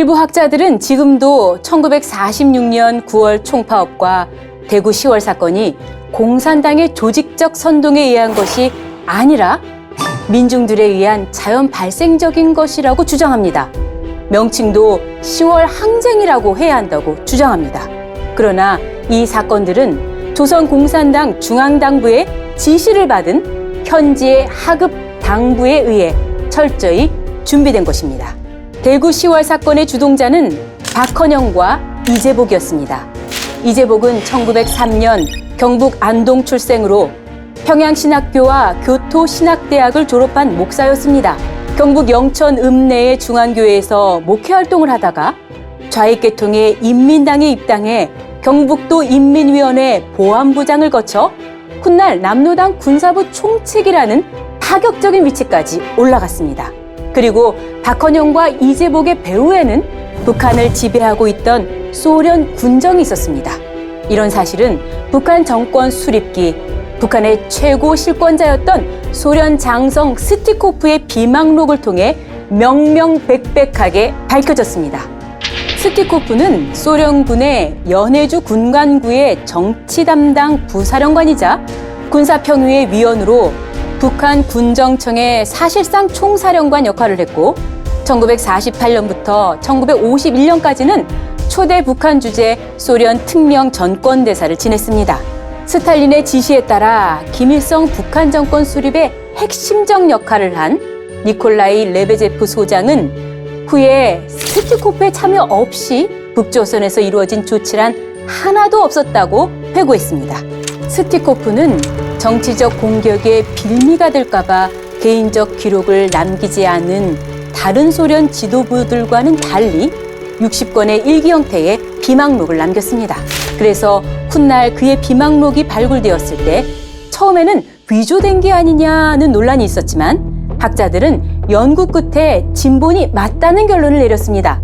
일부 학자들은 지금도 1946년 9월 총파업과 대구 10월 사건이 공산당의 조직적 선동에 의한 것이 아니라 민중들에 의한 자연 발생적인 것이라고 주장합니다. 명칭도 10월 항쟁이라고 해야 한다고 주장합니다. 그러나 이 사건들은 조선 공산당 중앙당부의 지시를 받은 현지의 하급 당부에 의해 철저히 준비된 것입니다. 대구 10월 사건의 주동자는 박헌영과 이재복이었습니다. 이재복은 1903년 경북 안동 출생으로 평양신학교와 교토신학대학을 졸업한 목사였습니다. 경북 영천 읍내의 중앙교회에서 목회 활동을 하다가 좌익계통의 인민당에 입당해 경북도 인민위원회 보안부장을 거쳐 훗날 남로당 군사부 총책이라는 파격적인 위치까지 올라갔습니다. 그리고 박헌영과 이재복의 배후에는 북한을 지배하고 있던 소련 군정이 있었습니다. 이런 사실은 북한 정권 수립기 북한의 최고 실권자였던 소련 장성 스티코프의 비망록을 통해 명명백백하게 밝혀졌습니다. 스티코프는 소련군의 연해주 군관구의 정치 담당 부사령관이자 군사평의회 위원으로 북한 군정청의 사실상 총사령관 역할을 했고 1948년부터 1951년까지는 초대 북한 주재 소련 특명 전권 대사를 지냈습니다. 스탈린의 지시에 따라 김일성 북한 정권 수립의 핵심적 역할을 한 니콜라이 레베제프 소장은 후에 스티코프의 참여 없이 북조선에서 이루어진 조치란 하나도 없었다고 회고했습니다. 스티코프는 정치적 공격의 빌미가 될까봐 개인적 기록을 남기지 않은 다른 소련 지도부들과는 달리 60권의 일기 형태의 비망록을 남겼습니다. 그래서 훗날 그의 비망록이 발굴되었을 때 처음에는 위조된 게 아니냐는 논란이 있었지만 학자들은 연구 끝에 진본이 맞다는 결론을 내렸습니다.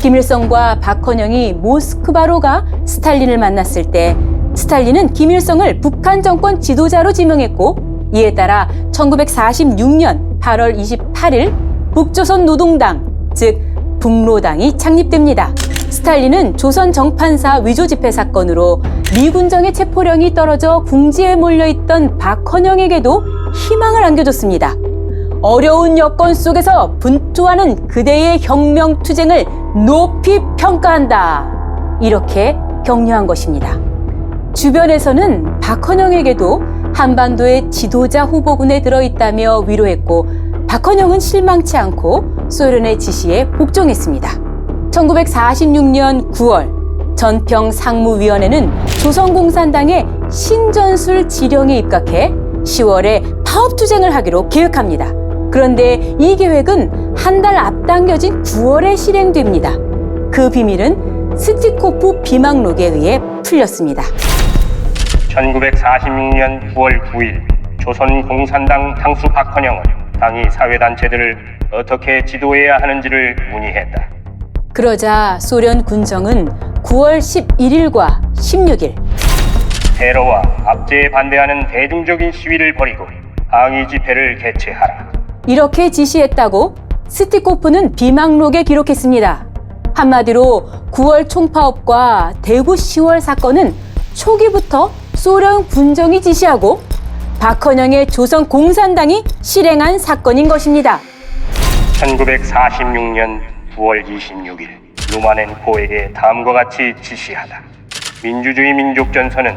김일성과 박헌영이 모스크바로 가 스탈린을 만났을 때 스탈린은 김일성을 북한 정권 지도자로 지명했고 이에 따라 1946년 8월 28일 북조선 노동당 즉 북로당이 창립됩니다. 스탈린은 조선 정판사 위조 집회 사건으로 미군정의 체포령이 떨어져 궁지에 몰려있던 박헌영에게도 희망을 안겨줬습니다. 어려운 여건 속에서 분투하는 그대의 혁명 투쟁을 높이 평가한다. 이렇게 격려한 것입니다. 주변에서는 박헌영에게도 한반도의 지도자 후보군에 들어있다며 위로했고 박헌영은 실망치 않고 소련의 지시에 복종했습니다. 1946년 9월 전평 상무위원회는 조선공산당의 신전술 지령에 입각해 10월에 파업투쟁을 하기로 계획합니다. 그런데 이 계획은 한 달 앞당겨진 9월에 실행됩니다. 그 비밀은 스티코프 비망록에 의해 풀렸습니다. 1946년 9월 9일 조선 공산당 당수 박헌영은 당이 사회단체들을 어떻게 지도해야 하는지를 문의했다. 그러자 소련 군정은 9월 11일과 16일 테러와 압제에 반대하는 대중적인 시위를 벌이고 항의 집회를 개최하라. 이렇게 지시했다고 스티코프는 비망록에 기록했습니다. 한마디로 9월 총파업과 대구 10월 사건은 초기부터 소련 군정이 지시하고 박헌영의 조선 공산당이 실행한 사건인 것입니다. 1946년 9월 26일 루마넨코에게 다음과 같이 지시하다. 민주주의 민족전선은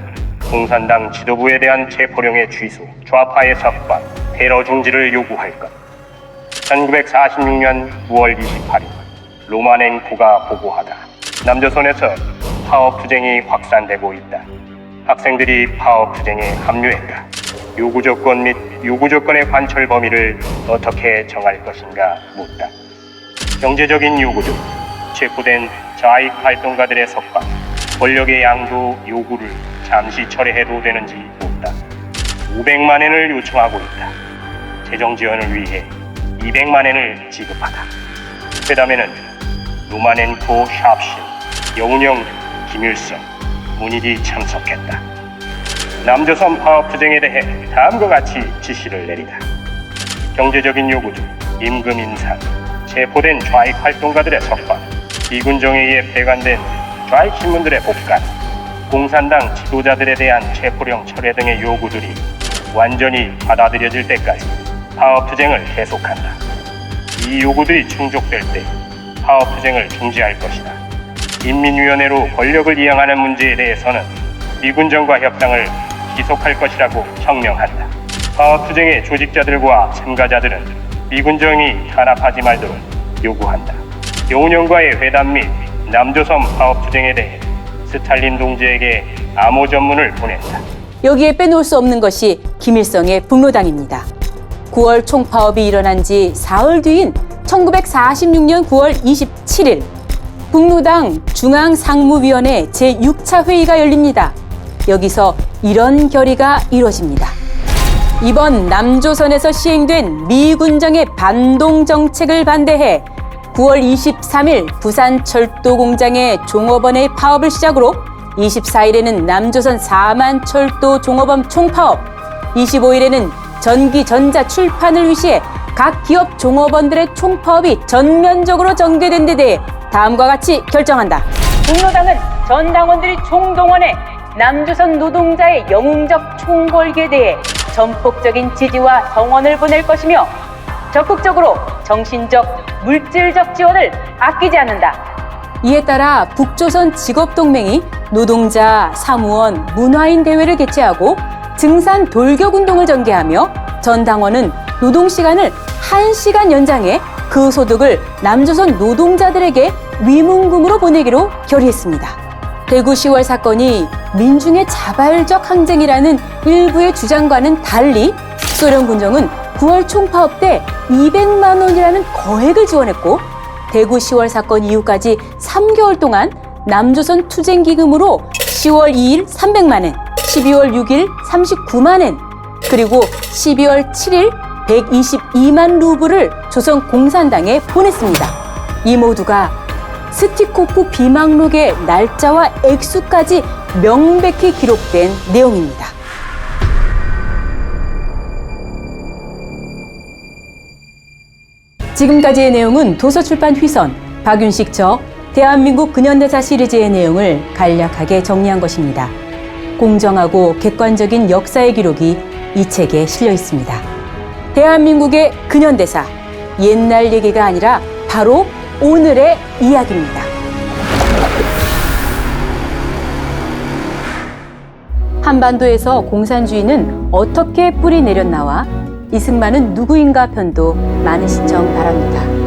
공산당 지도부에 대한 체포령의 취소, 좌파의 석방, 테러 중지를 요구할 것. 1946년 9월 28일 루마넨코가 보고하다. 남조선에서 파업 투쟁이 확산되고 있다. 학생들이 파업 투쟁에 합류했다. 요구 조건 및 요구 조건의 관철 범위를 어떻게 정할 것인가 묻다. 경제적인 요구도 체포된 자익 활동가들의 석방, 권력의 양도 요구를 잠시 철회해도 되는지 묻다. 500만 엔을 요청하고 있다. 재정 지원을 위해 200만 엔을 지급하다. 회담에는 루마넨코 샵신, 영운영, 김일성, 문일이 참석했다. 남조선 파업 투쟁에 대해 다음과 같이 지시를 내리다. 경제적인 요구 중 임금 인상, 체포된 좌익 활동가들의 석방, 미군 정예에 배관된 좌익 신문들의 복간, 공산당 지도자들에 대한 체포령 철회 등의 요구들이 완전히 받아들여질 때까지 파업 투쟁을 계속한다. 이 요구들이 충족될 때 파업 투쟁을 중지할 것이다. 인민위원회로 권력을 이양하는 문제에 대해서는 미군정과 협상을 지속할 것이라고 청명한다. 파업 투쟁의 조직자들과 참가자들은 미군정이 탄압하지 말도록 요구한다. 요운형과의 회담 및 남조선 파업 투쟁에 대해 스탈린 동지에게 암호 전문을 보냈다. 여기에 빼놓을 수 없는 것이 김일성의 북로당입니다. 9월 총파업이 일어난 지 사흘 뒤인 1946년 9월 27일 북로당 중앙상무위원회 제6차 회의가 열립니다. 여기서 이런 결의가 이루어집니다. 이번 남조선에서 시행된 미 군정의 반동 정책을 반대해 9월 23일 부산 철도 공장의 종업원의 파업을 시작으로 24일에는 남조선 4만 철도 종업원 총파업, 25일에는 전기 전자 출판을 위시해 각 기업 종업원들의 총파업이 전면적으로 전개된 데 대해 다음과 같이 결정한다. 공로당은 전 당원들이 총동원해 남조선 노동자의 영웅적 총궐기에 대해 전폭적인 지지와 성원을 보낼 것이며 적극적으로 정신적, 물질적 지원을 아끼지 않는다. 이에 따라 북조선 직업동맹이 노동자, 사무원, 문화인 대회를 개최하고 증산 돌격 운동을 전개하며 전 당원은 노동 시간을 1시간 연장해 그 소득을 남조선 노동자들에게 위문금으로 보내기로 결의했습니다. 대구 10월 사건이 민중의 자발적 항쟁이라는 일부의 주장과는 달리 소련 군정은 9월 총파업 때 200만 원이라는 거액을 지원했고 대구 10월 사건 이후까지 3개월 동안 남조선 투쟁 기금으로 10월 2일 300만 원, 12월 6일 39만 원, 그리고 12월 7일 122만 루블을 조선 공산당에 보냈습니다. 이 모두가 스티코프 비망록의 날짜와 액수까지 명백히 기록된 내용입니다. 지금까지의 내용은 도서출판 휘선, 박윤식 저, 대한민국 근현대사 시리즈의 내용을 간략하게 정리한 것입니다. 공정하고 객관적인 역사의 기록이 이 책에 실려 있습니다. 대한민국의 근현대사, 옛날 얘기가 아니라 바로 오늘의 이야기입니다. 한반도에서 공산주의는 어떻게 뿌리 내렸나와 이승만은 누구인가 편도 많은 시청 바랍니다.